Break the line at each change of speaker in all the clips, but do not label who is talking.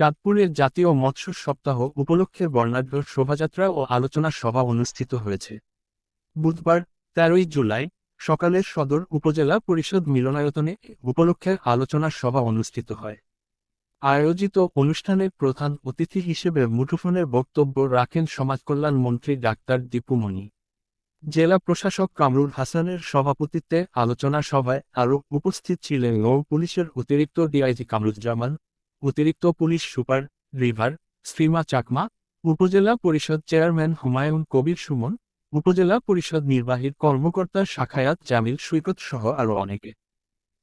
চাঁদপুরে জাতীয় মৎস্য সপ্তাহ উপলক্ষে বর্ণাঢ্য শোভাযাত্রা ও আলোচনা সভা অনুষ্ঠিত হয়েছে। বুধবার, তেরোই জুলাই, সকালে সদর উপজেলা পরিষদ মিলনায়তনে উপলক্ষে আলোচনা সভা অনুষ্ঠিত হয়। আয়োজিত অনুষ্ঠানে প্রধান অতিথি হিসেবে মুঠোফোনের বক্তব্য রাখেন সমাজকল্যাণ মন্ত্রী ডাক্তার দীপুমণি জেলা প্রশাসক কামরুল হাসানের সভাপতিত্বে আলোচনা সভায় আরও উপস্থিত ছিলেন নৌ পুলিশের অতিরিক্ত ডিআইজি কামরুজ্জামান অতিরিক্ত পুলিশ সুপার, রিভার শ্রীমা চাকমা, উপজেলা পরিষদ চেয়ারম্যান হুমায়ুন কবির সুমন, উপজেলা পরিষদ নির্বাহীর কর্মকর্তা শাখায়াত জামিল সৈকত সহ আরও অনেকে।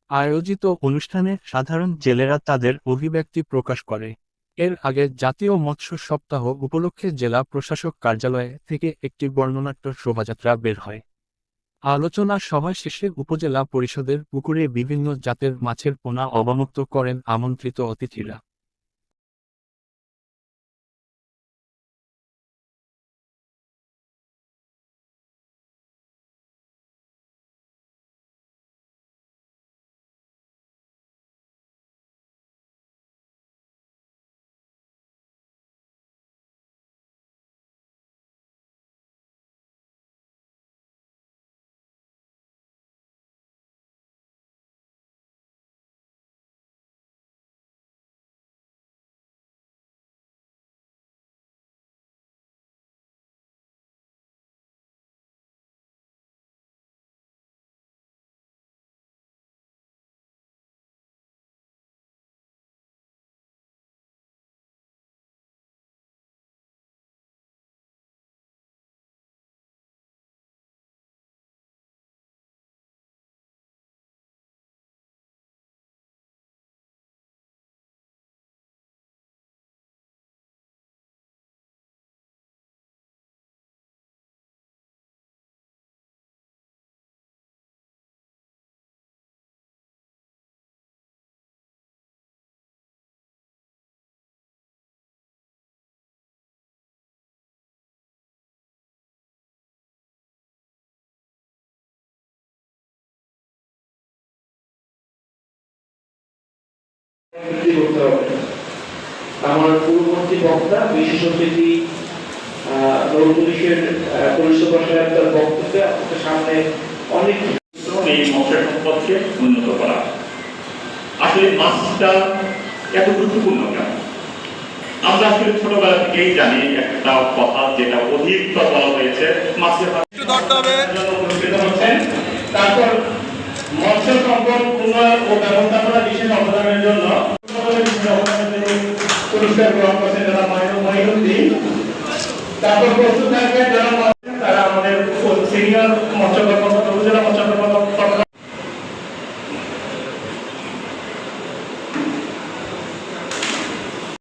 আয়োজিত অনুষ্ঠানে সাধারণ জেলেরা তাদের অভিব্যক্তি প্রকাশ করে। এর আগে জাতীয় মৎস্য সপ্তাহ উপলক্ষে জেলা প্রশাসক কার্যালয়ে থেকে একটি বর্ণনাট্য শোভাযাত্রা বের হয়। আলোচনা সভা শেষে উপজেলা পরিষদের পুকুরে বিভিন্ন জাতের মাছের পোনা অবমুক্ত করেন আমন্ত্রিত অতিথিরা।
করতে হবে আমার পূর্ববর্তী বক্তা বিশেষ অতিথি পুলিশের পুলিশ সাহেব তার বক্তব্যে আপনাদের সামনে অনেক
এই মৎস্য সম্পদকে উন্নত করা। আসলে মাছটা এত গুরুত্বপূর্ণ কেন? আমরা আসলে ছোটবেলা থেকেই জানি একটা কথা যেটা অধিকতর বলা হয়েছে মাছের তারপর মৎস্য সম্পদ উন্নয়ন ও ব্যবস্থাপনা বিশেষ পুরস্কার গ্রহণ করছেন যারা মহিনুদ্দিন তারপর প্রস্তুত থাকবেন যারা তারা আমাদের সিনিয়র কর্মকর্তা